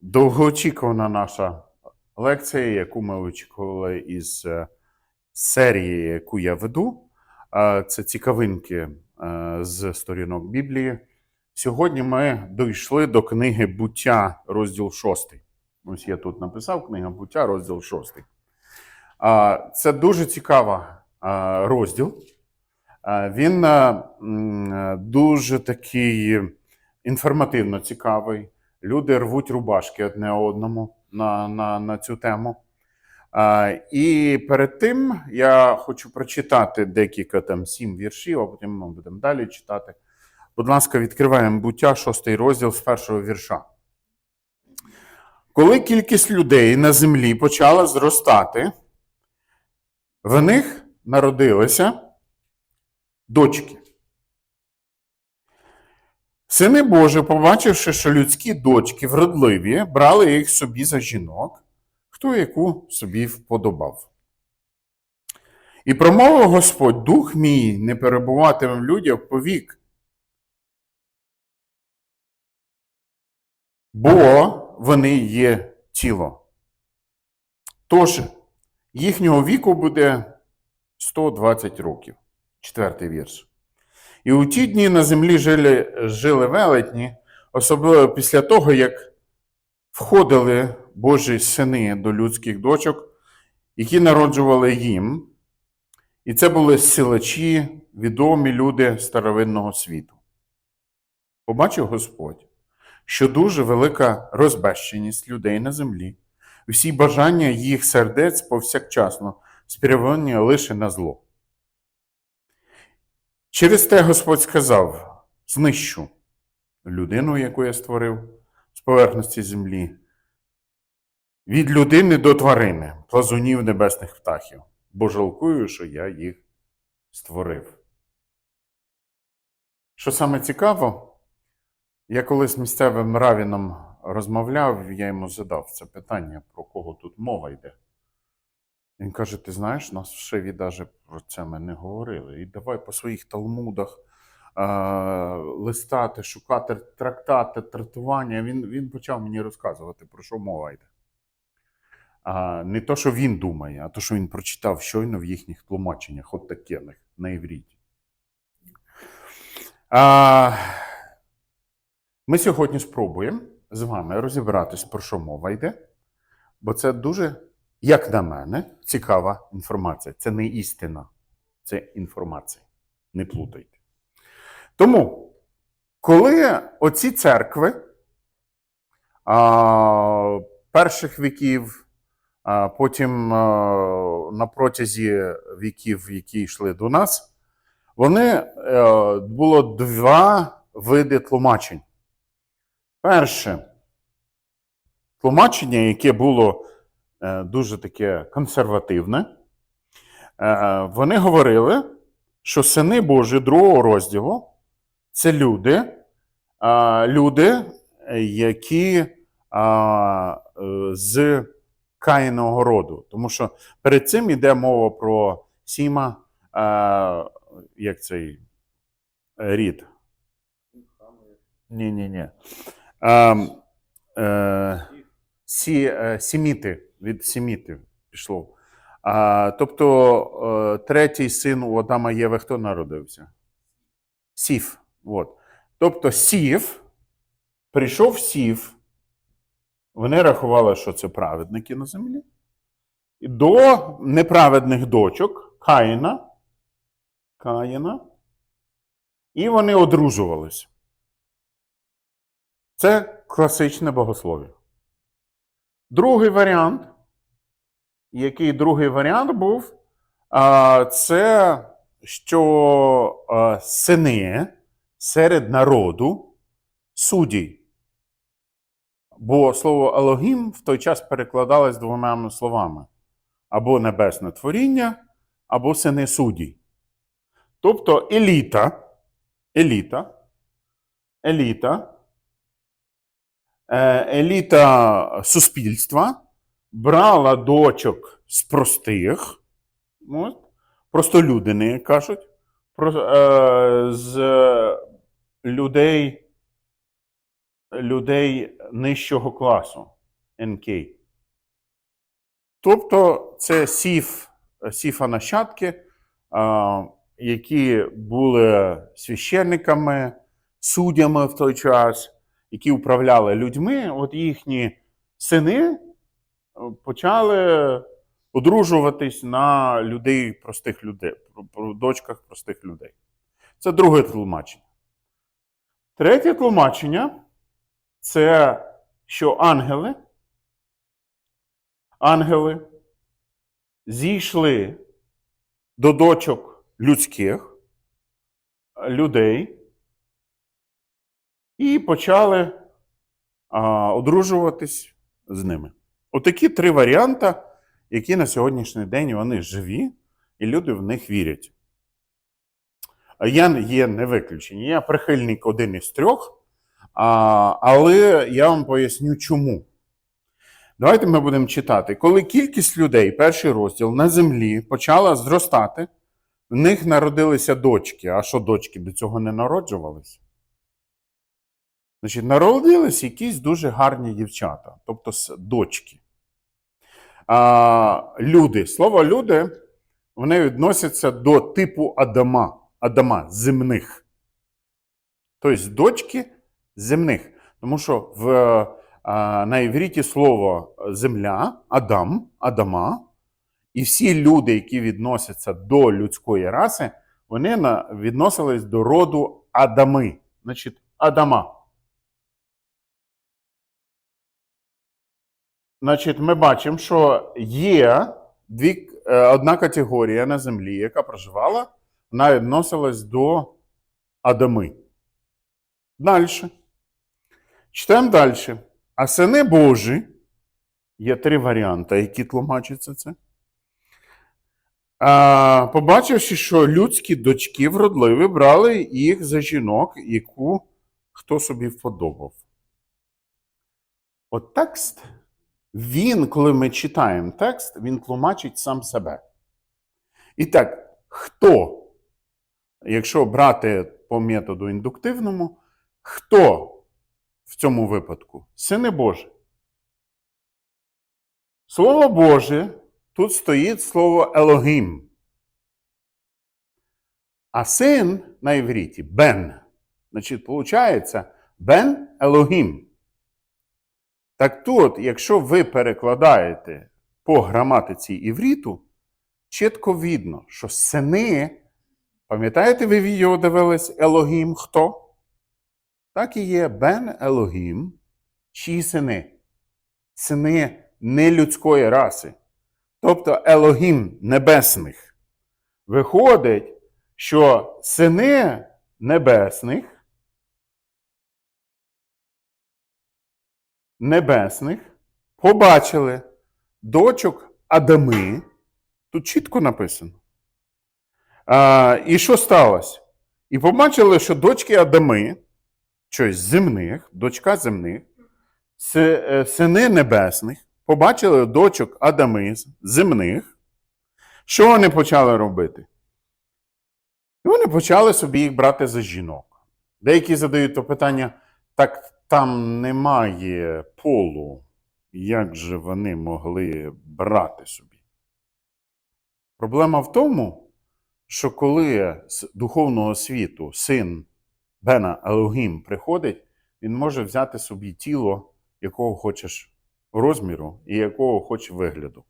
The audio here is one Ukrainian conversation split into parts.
Довгоочікувана наша лекція, яку ми очікували із е, серії, яку я веду. Це цікавинки е, з сторінок Біблії. Сьогодні ми дійшли до книги Буття, розділ 6. Ось я тут написав книга Буття, розділ 6. Це дуже цікава е, розділ. Він е, дуже такий інформативно цікавий. Люди рвуть рубашки одне одному на, на, на цю тему. А, і перед тим я хочу прочитати декілька там сім віршів, а потім ми будемо далі читати. Будь ласка, відкриваємо буття, шостий розділ з першого вірша. Коли кількість людей на землі почала зростати, в них народилися дочки. Сини Божі, побачивши, що людські дочки вродливі, брали їх собі за жінок, хто яку собі вподобав. І промовив Господь, дух мій не перебуватиме в людях повік. Бо вони є тіло. Тож, їхнього віку буде 120 років. Четвертий вірш. І у ті дні на землі жили, жили велетні, особливо після того, як входили Божі сини до людських дочок, які народжували їм. І це були силачі, відомі люди старовинного світу. Побачив Господь, що дуже велика розбещеність людей на землі, всі бажання їх сердець повсякчасно спрямовані лише на зло. Через те Господь сказав: знищу людину, яку я створив з поверхності землі, від людини до тварини, плазунів небесних птахів, бо жалкую, що я їх створив. Що саме цікаво, я колись місцевим равіном розмовляв, я йому задав це питання, про кого тут мова йде. Він каже: ти знаєш, нас в Шеві навіть про це ми не говорили. І давай по своїх талмудах е, листати, шукати трактати, трактування. Він, він почав мені розказувати, про що мова йде. А, не то, що він думає, а то, що він прочитав щойно в їхніх тлумаченнях, от таких на івріті. А, ми сьогодні спробуємо з вами розібратись, про що мова йде, бо це дуже як на мене, цікава інформація. Це не істина, це інформація. Не плутайте. Тому, коли оці церкви а, перших віків, а потім а, на протязі віків, які йшли до нас, вони е, було два види тлумачень. Перше тлумачення, яке було дуже таке консервативне. Е, Вони говорили, що сини Божі другого розділу це люди, е, люди, які е, з каїного роду. Тому що перед цим йде мова про Сіма, е, як цей рід. Ні-ні-ні. Ем, е, сі, е, сіміти, від сімітів пішло. А, тобто е, третій син у Адама Єви хто народився? Сів. От. Тобто сів, прийшов сів, вони рахували, що це праведники на землі. До неправедних дочок Каїна, Каїна, і вони одружувалися. Це класичне богослов'я. Другий варіант, який другий варіант був, це що сини серед народу судді. Бо слово Елогім в той час перекладалось двома словами: або небесне творіння, або сини судді. Тобто еліта, еліта, еліта е, еліта суспільства брала дочок з простих, от, простолюдини, кажуть, про, е, з людей людей нижчого класу НК. Тобто це сіф, сіфа нащадки, які були священниками, суддями в той час, які управляли людьми, от їхні сини почали одружуватись на людей, простих людей, дочках простих людей. Це друге тлумачення. Третє тлумачення це що ангели, ангели зійшли до дочок людських людей і почали а, одружуватись з ними. Отакі три варіанти, які на сьогоднішній день вони живі, і люди в них вірять. Я є не виключення. Я прихильник один із трьох, але я вам поясню чому. Давайте ми будемо читати. Коли кількість людей, перший розділ на землі почала зростати, в них народилися дочки. А що дочки до цього не народжувалися? Значить, народились якісь дуже гарні дівчата, тобто дочки. А, люди. Слово люди вони відносяться до типу Адама, Адама земних. Тобто дочки земних. Тому що в, а, на івріті слово земля, Адам, Адама, і всі люди, які відносяться до людської раси, вони на, відносились до роду Адами. Значить, Адама. Значить, ми бачимо, що є дві, е, одна категорія на землі, яка проживала, вона відносилась до Адами. Далі. Читаємо далі. А сини Божі, є три варіанти, які тлумачаться це. А, побачивши, що людські дочки вродливі, брали їх за жінок, яку хто собі вподобав. От текст, він, коли ми читаємо текст, він тлумачить сам себе. І так, хто, якщо брати по методу індуктивному, хто в цьому випадку? Сини Божі. Слово Боже, тут стоїть слово Елогім. А син на івріті Бен. Значить, виходить, Бен Елогім. Так тут, якщо ви перекладаєте по граматиці івріту, чітко видно, що сини, пам'ятаєте, ви відео дивились Елогім хто? Так і є Бен Елогім, чиї сини. Сини нелюдської раси. Тобто Елогім небесних. Виходить, що сини небесних небесних побачили дочок Адами. Тут чітко написано. А, і що сталося? І побачили, що дочки Адами, щось земних, дочка земних, е, сини небесних, побачили дочок Адами земних. Що вони почали робити? І вони почали собі їх брати за жінок. Деякі задають то питання: так там немає полу, як же вони могли брати собі? Проблема в тому, що коли з духовного світу син Бена Елогім приходить, він може взяти собі тіло, якого хочеш розміру і якого хочеш вигляду.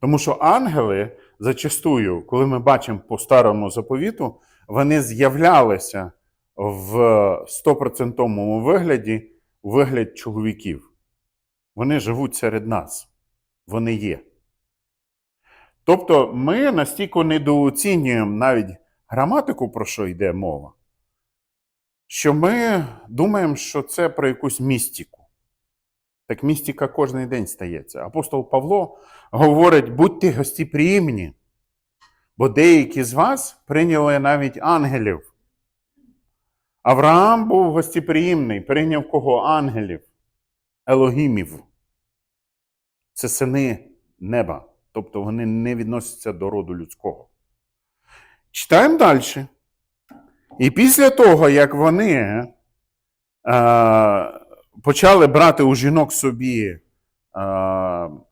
Тому що ангели зачастую, коли ми бачимо по старому заповіту, вони з'являлися в 100% вигляді вигляд чоловіків. Вони живуть серед нас. Вони є. Тобто ми настільки недооцінюємо навіть граматику, про що йде мова, що ми думаємо, що це про якусь містику. Так містика кожен день стається. Апостол Павло говорить: будьте гостеприємні, бо деякі з вас прийняли навіть ангелів. Авраам був гостеприємний, прийняв кого? Ангелів, Елогімів. Це сини неба. Тобто вони не відносяться до роду людського. Читаємо далі. І після того, як вони е, почали брати у жінок собі е,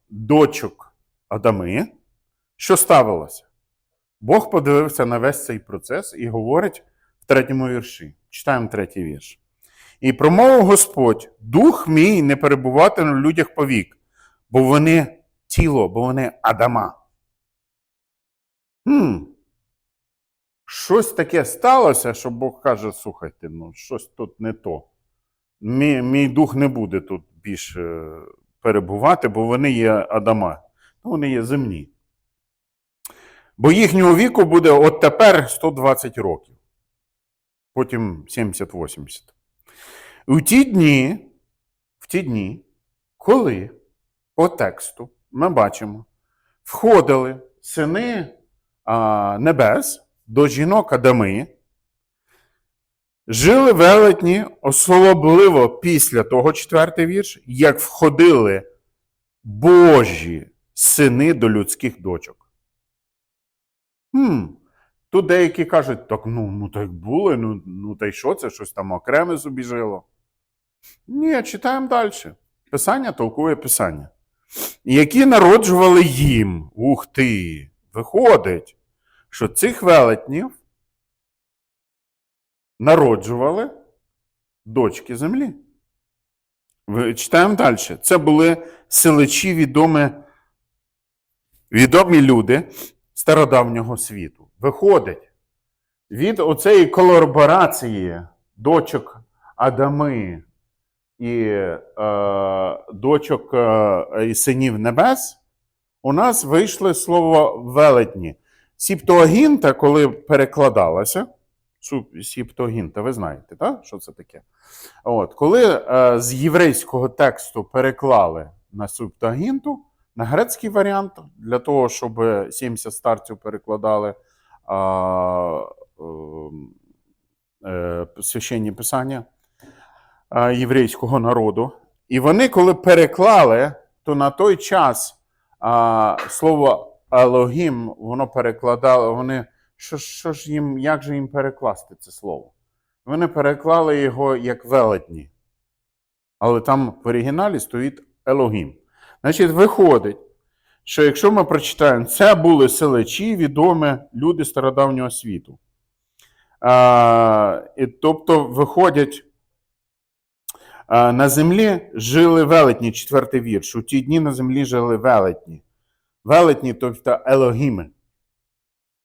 дочок Адами, що ставилося? Бог подивився на весь цей процес і говорить в третьому вірші. Читаємо третій вірш. І промовив Господь: Дух мій не перебувати на людях повік, бо вони тіло, бо вони Адама. Хм. Щось таке сталося, що Бог каже: слухайте, ну щось тут не то. Мій, мій дух не буде тут більше перебувати, бо вони є Адама. Ну, вони є земні. Бо їхнього віку буде от тепер 120 років, потім 70-80. У ті дні, в ті дні, коли по тексту ми бачимо, входили сини а, небес до жінок Адами, жили велетні, особливо після того четвертий вірш, як входили Божі сини до людських дочок. Хм. Тут деякі кажуть, так ну, ну так були, ну, ну та й що це, щось там окреме собі жило. Ні, читаємо далі. Писання толкує Писання. Які народжували їм. Ух ти! Виходить, що цих велетнів народжували дочки землі. Читаємо далі. Це були селичі відомі, відомі люди стародавнього світу. Виходить, від оцеї колаборації дочок Адами і е, дочок е, і синів небес, у нас вийшло слово велетні. Сіптуагінта, коли перекладалася, Сіптуагінта, ви знаєте, так? що це таке? От, коли е, з єврейського тексту переклали на Септуагінту, на грецький варіант, для того, щоб 70 старців перекладали священні писання е, єврейського народу. І вони, коли переклали, то на той час а, слово Елогім, воно перекладало, вони. Що, що ж їм, як же їм перекласти це слово? Вони переклали його як велетні. Але там в оригіналі стоїть Елогім. Значить, виходить, що якщо ми прочитаємо, це були селечі, відомі люди стародавнього світу. А, і, тобто, виходять, а, на землі жили велетні, четвертий вірш. У ті дні на землі жили велетні. Велетні, тобто Елогіми.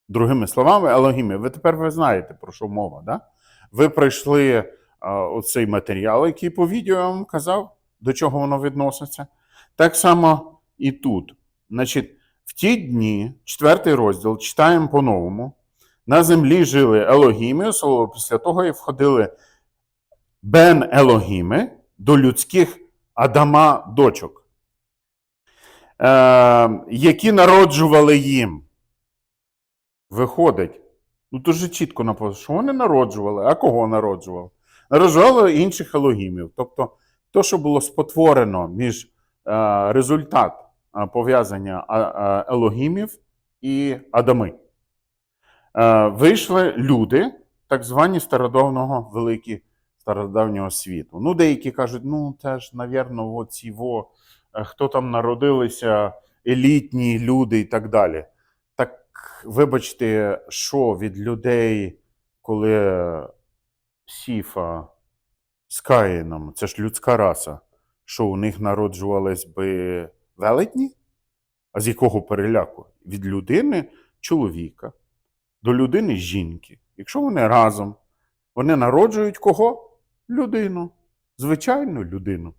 Другими словами, Елогіми. Ви тепер ви знаєте, про що мова. Да? Ви пройшли а, оцей матеріал, який по відео я вам казав, до чого воно відноситься. Так само і тут. Значить, в ті дні, четвертий розділ, читаємо по-новому. На землі жили Елогіми, особливо після того, як входили Бен Елогіми до людських Адама дочок, е, які народжували їм. Виходить, ну дуже чітко написано, що вони народжували, а кого народжували? Народжували інших елогімів. Тобто, то, що було спотворено між е, результат пов'язання е, елогімів і Адами. Е, вийшли люди, так звані стародавнього великі стародавнього світу. Ну, деякі кажуть, ну, це ж, навірно, оці во, е, хто там народилися, елітні люди і так далі. Так, вибачте, що від людей, коли Сіфа з Каїном, це ж людська раса, що у них народжувались би велетні? А з якого переляку? Від людини чоловіка до людини жінки. Якщо вони разом, вони народжують кого? Людину. Звичайну людину.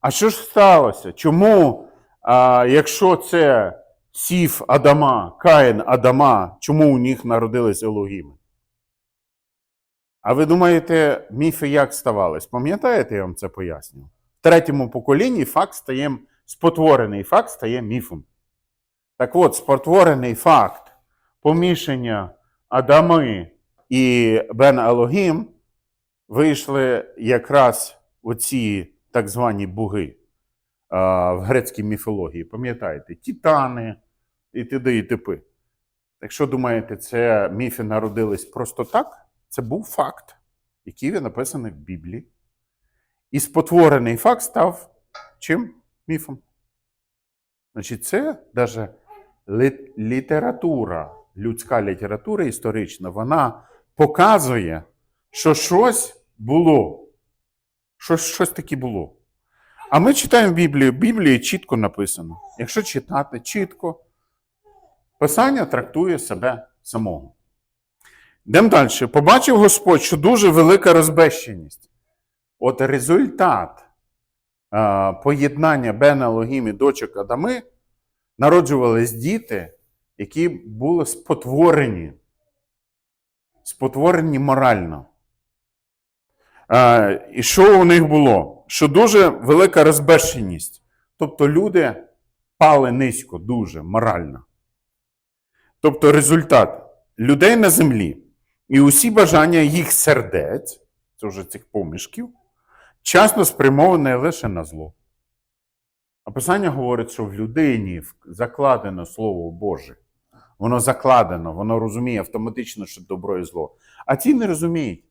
А що ж сталося? Чому, а, якщо це Сіф Адама, Каїн Адама, чому у них народились Елогіми? А ви думаєте, міфи як ставались? Пам'ятаєте, я вам це пояснював? В третьому поколінні факт стає спотворений факт стає міфом. Так от, спотворений факт помішання Адами і Бен Елогім вийшли якраз оці так звані боги а, в грецькій міфології. Пам'ятаєте, титани і т.д. і т.п. Якщо думаєте, це міфи народились просто так, це був факт, який написаний в Біблії. І спотворений факт став чим? Міфом. Значить, це навіть література, людська література історична, вона показує, що щось було. Щось, щось таке було. А ми читаємо Біблію. Біблії чітко написано. Якщо читати чітко, Писання трактує себе самого. Йдемо далі. Побачив Господь, що дуже велика розбещеність. От результат поєднання Бена Логім і дочок Адами народжувались діти, які були спотворені. Спотворені морально. І що у них було? Що дуже велика розбещеність. Тобто люди пали низько, дуже морально. Тобто результат людей на землі і усі бажання їх сердець, це вже цих помішків, часто спрямоване лише на зло. А Писання говорить, що в людині закладено Слово Боже. Воно закладено, воно розуміє автоматично, що добро і зло. А ті не розуміють.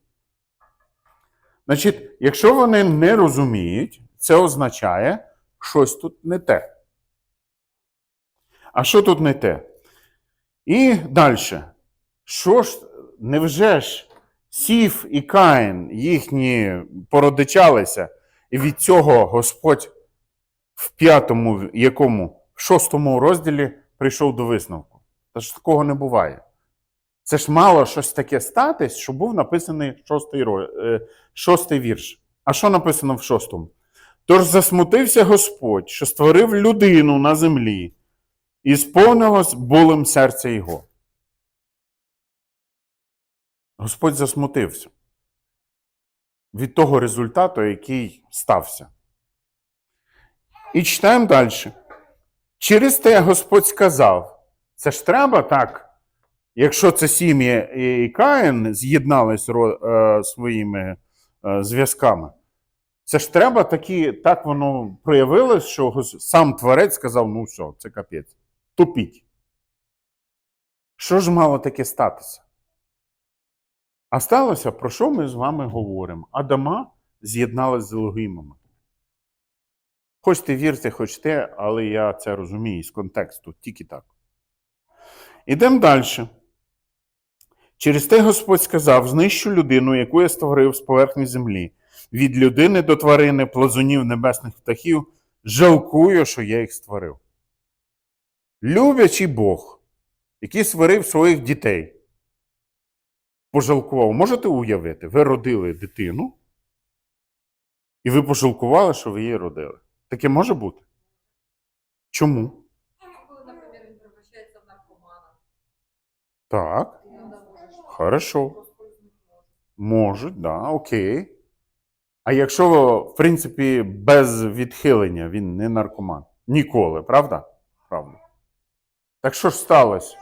Значить, якщо вони не розуміють, це означає, щось тут не те. А що тут не те? І далі. Що ж, невже ж Сів і Каїн їхні породичалися, і від цього Господь в п'ятому, якому, в шостому розділі прийшов до висновку. Та ж такого не буває. Це ж мало щось таке статись, що був написаний шостий, е, шостий вірш. А що написано в шостому? Тож засмутився Господь, що створив людину на землі, і сповнилось болем серця його. Господь засмутився від того результату, який стався. І читаємо далі. Через те Господь сказав: це ж треба так, якщо це сім'я і Каїн з'єднались е, своїми е, зв'язками. Це ж треба такі, так воно проявилось, що сам творець сказав: ну все, це капець. Тупіть. Що ж мало таке статися? А сталося, про що ми з вами говоримо? Адама з'єдналась з Елогимами. Хочете вірте, хочете, але я це розумію з контексту, тільки так. Ідемо далі. Через те Господь сказав: знищу людину, яку я створив з поверхні землі, від людини до тварини, плазунів небесних птахів, жалкую, що я їх створив. Люблячий Бог, який створив своїх дітей, пожалкував. Можете уявити, ви родили дитину, і ви пожалкували, що ви її родили. Таке може бути? Чому? Коли, наприклад, він превращається в наркомана, Так, хорошо. Можуть, да, окей. А якщо, в принципі, без відхилення він не наркоман? Ніколи, правда? Правда. Так що ж сталося,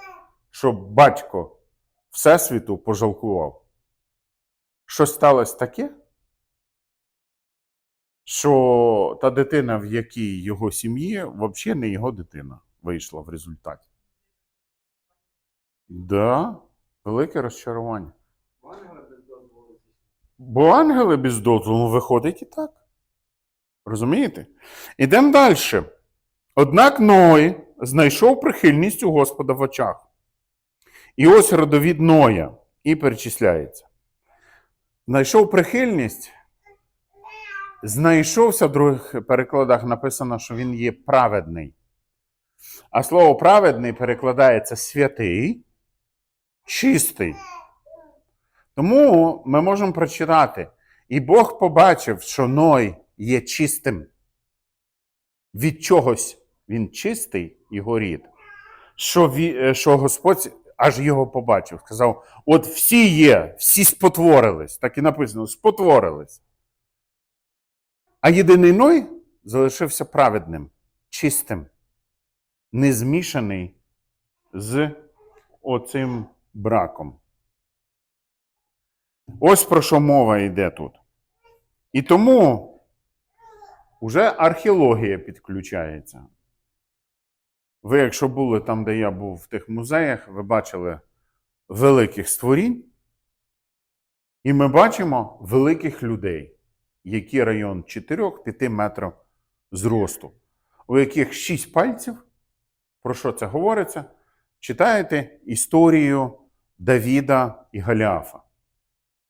що батько Всесвіту пожалкував? Що сталося таке? Що та дитина, в якій його сім'ї, взагалі не його дитина вийшла в результаті. Да, велике розчарування. Бо ангели без дозволу виходить і так. Розумієте? Ідемо далі. Однак Ной знайшов прихильність у Господа в очах. І ось родовід Ноя і перечисляється. Знайшов прихильність. Знайшовся в других перекладах написано, що він є праведний. А слово праведний перекладається святий, чистий. Тому ми можемо прочитати, і Бог побачив, що Ной є чистим. Від чогось він чистий, його рід, що, е, що Господь аж його побачив. Сказав: от всі є, всі спотворились. Так і написано: спотворились. А єдиний Ной залишився праведним, чистим, не змішаний з оцим браком. Ось про що мова йде тут. І тому вже археологія підключається. Ви, якщо були там, де я був в тих музеях, ви бачили великих створінь, І ми бачимо великих людей, які район 4-5 метрів зросту, у яких 6 пальців. Про що це говориться? Читаєте історію Давіда і Галіафа.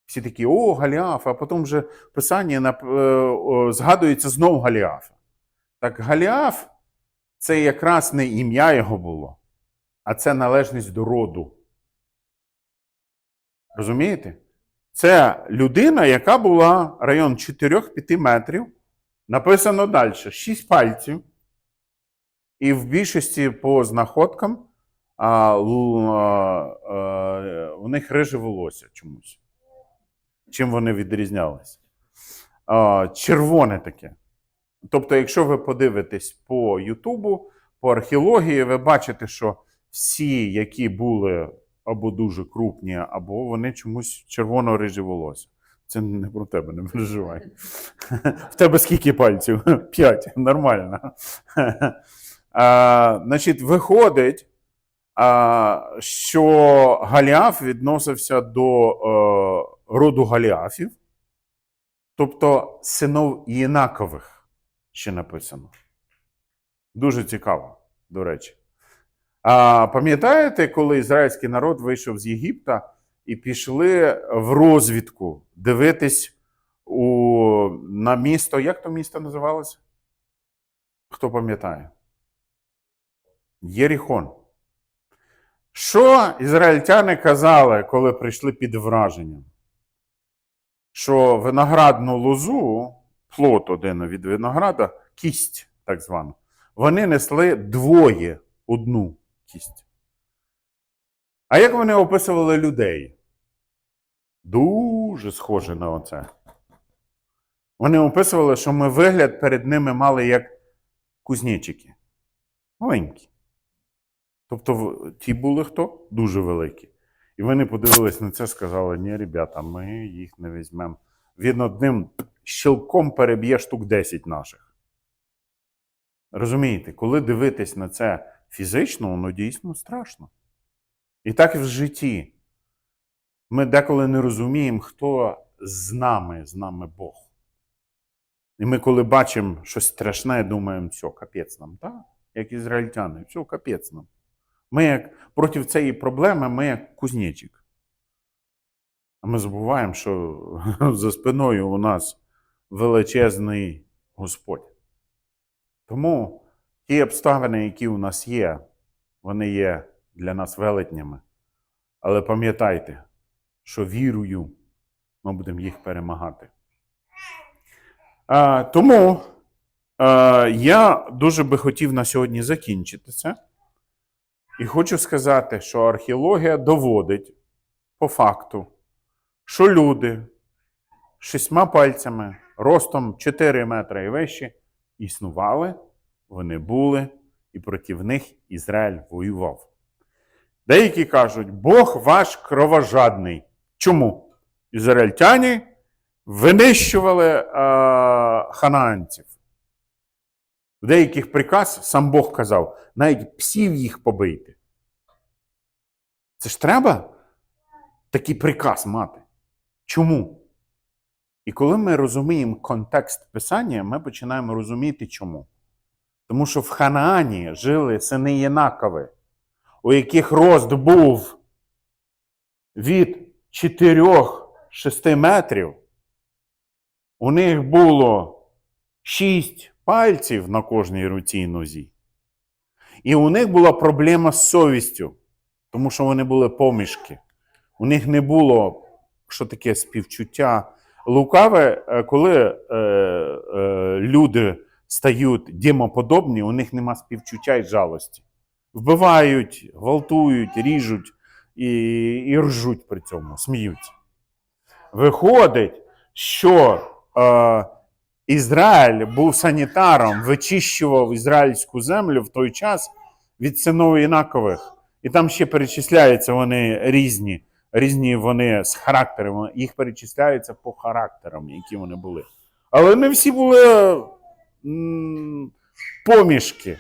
Всі такі, о, Галіаф, а потім вже нап- е, згадується знов Галіаф. Так Галіаф це якраз не ім'я його було, а це належність до роду. Розумієте? Це людина, яка була район 4-5 метрів. Написано далі: 6 пальців. І в більшості по знаходкам а, а, а, у них риже волосся чомусь. Чим вони відрізнялися? А, червоне таке. Тобто, якщо ви подивитесь по Ютубу, по археології, ви бачите, що всі, які були або дуже крупні, або вони чомусь червоно-рижі волосся. Це не про тебе, не переживай. В тебе скільки пальців? П'ять. Нормально. А, значить, виходить, а, що Галіаф відносився до е, роду Галіафів, тобто синов Єнакових, ще написано. Дуже цікаво, до речі. А пам'ятаєте, коли ізраїльський народ вийшов з Єгипта і пішли в розвідку дивитись у, на місто. Як то місто називалося? Хто пам'ятає? Єріхон. Що ізраїльтяни казали, коли прийшли під враженням? Що виноградну лозу, плод один від винограда, кість, так звану, вони несли двоє одну кість. А як вони описували людей? Дуже схоже на оце. Вони описували, що ми вигляд перед ними мали як кузнечики. Маленькі. Тобто ті були хто? Дуже великі. І вони подивились на це сказали: ні, ребята, ми їх не візьмемо. Він одним щелком переб'є штук 10 наших. Розумієте, коли дивитись на це фізично, воно дійсно страшно. І так і в житті. Ми деколи не розуміємо, хто з нами, з нами Бог. І ми, коли бачимо щось страшне, думаємо, все, капець нам, так? Як ізраїльтяни, все, капець нам. Ми як проти цієї проблеми, ми як кузнечик. А ми забуваємо, що за спиною у нас величезний Господь. Тому ті обставини, які у нас є, вони є для нас велетнями. Але пам'ятайте, що вірою ми будемо їх перемагати. А, тому а, я дуже би хотів на сьогодні закінчити це. І хочу сказати, що археологія доводить по факту, що люди шістьма пальцями, ростом 4 метри і вище, існували, вони були, і проти них Ізраїль воював. Деякі кажуть, Бог ваш кровожадний. Чому? Ізраїльтяні винищували е, ханаанців. В деяких приказ сам Бог казав, навіть псів їх побийте. Це ж треба такий приказ мати. Чому? І коли ми розуміємо контекст писання, ми починаємо розуміти чому. Тому що в Ханаані жили сини Єнакови, у яких рост був від 4-6 метрів. У них було 6 пальців на кожній руці і нозі. І у них була проблема з совістю, тому що вони були помішки. У них не було що таке співчуття. Лукаве, е, коли е, е, люди стають демоподобні, у них нема співчуття і жалості. Вбивають, гвалтують, ріжуть і, і ржуть при цьому, сміються. Виходить, що е, Ізраїль був санітаром, вичищував ізраїльську землю в той час від синов інакових. І там ще перечисляються вони різні, різні вони з характерами, їх перечисляються по характерам, які вони були. Але не всі були помішки,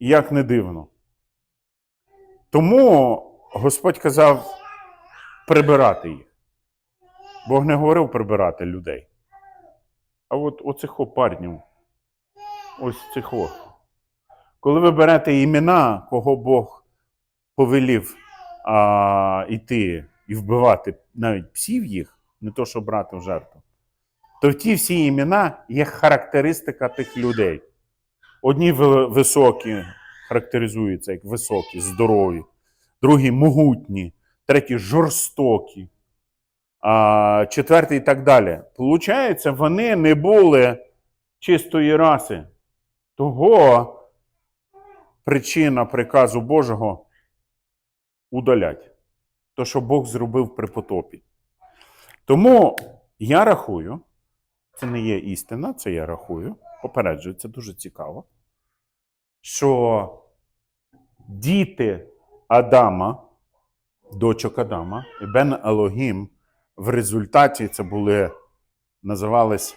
як не дивно. Тому Господь казав прибирати їх. Бог не говорив прибирати людей. А от оцих о парнів, ось цих. Коли ви берете імена, кого Бог повелів а, йти і вбивати навіть псів їх, не то, що брати в жертву, то ті всі імена є характеристика тих людей. Одні високі характеризуються як високі, здорові, другі могутні, треті жорстокі, а четвертий і так далі. Получається, вони не були чистої раси. Того причина приказу Божого удалять. То, що Бог зробив при потопі. Тому я рахую, це не є істина, це я рахую, попереджую, це дуже цікаво, що діти Адама, дочок Адама, і Бен Елогім, в результаті це були, називались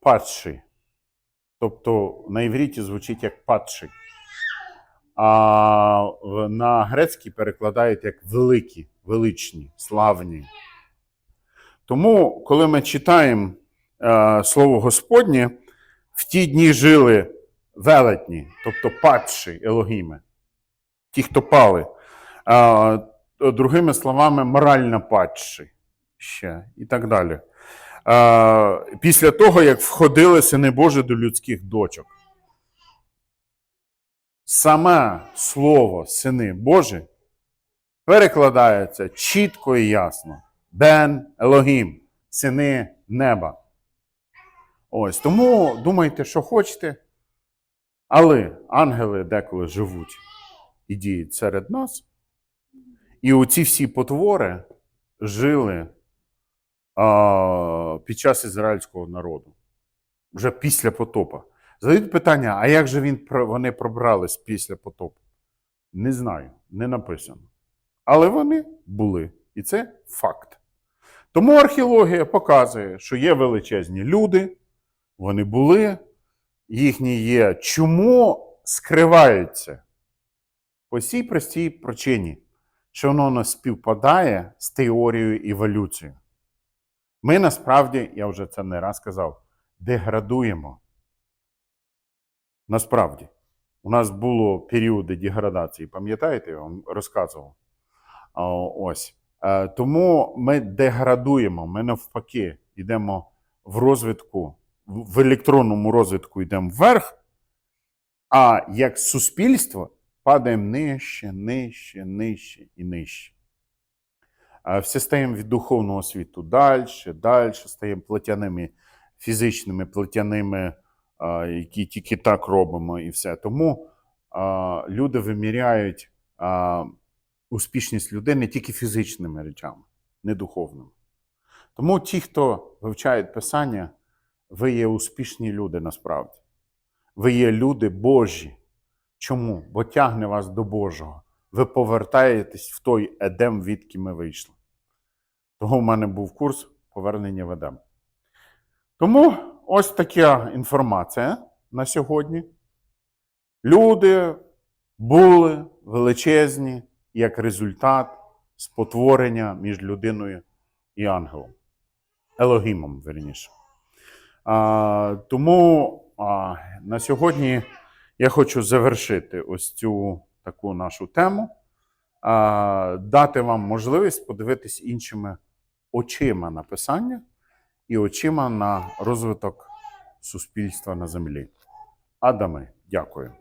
падші. Тобто на івріті звучить як падші. А на грецький перекладають як великі, величні, славні. Тому, коли ми читаємо е, слово Господнє, в ті дні жили велетні, тобто падші Елогіми, ті, хто пали. Другими словами, морально падші ще і так далі. Після того, як входили сини Божі до людських дочок. Саме слово сини Божі перекладається чітко і ясно. Бен Елогім, сини неба. Ось тому думайте, що хочете. Але ангели деколи живуть і діють серед нас. І оці всі потвори жили а, під час ізраїльського народу, вже після потопа. Задають питання: а як же він, вони пробрались після потопу? Не знаю, не написано. Але вони були. І це факт. Тому археологія показує, що є величезні люди, вони були, їхні є. Чому скриваються? По цій простій причині, що воно не співпадає з теорією еволюції. Ми насправді, я вже це не раз казав, деградуємо. Насправді, у нас було періоди деградації, пам'ятаєте, я вам розказував. Ось. Е, Тому ми деградуємо, ми навпаки йдемо в розвитку, в електронному розвитку йдемо вверх, а як суспільство падаємо нижче, нижче, нижче і нижче. А Всі стаємо від духовного світу далі, далі, стаємо платяними, фізичними, платяними, які тільки так робимо, і все. Тому люди виміряють успішність людини тільки фізичними речами, не духовними. Тому ті, хто вивчають Писання, ви є успішні люди насправді. Ви є люди Божі. Чому? Бо тягне вас до Божого. Ви повертаєтесь в той Едем, відки ми вийшли. Того в мене був курс повернення в Едем. Тому ось така інформація на сьогодні. Люди були величезні як результат спотворення між людиною і ангелом. Елогімом, верніше. А, тому а, на сьогодні я хочу завершити ось цю таку нашу тему, а, дати вам можливість подивитись іншими очима на писання і очима на розвиток суспільства на землі. Адаме, дякую.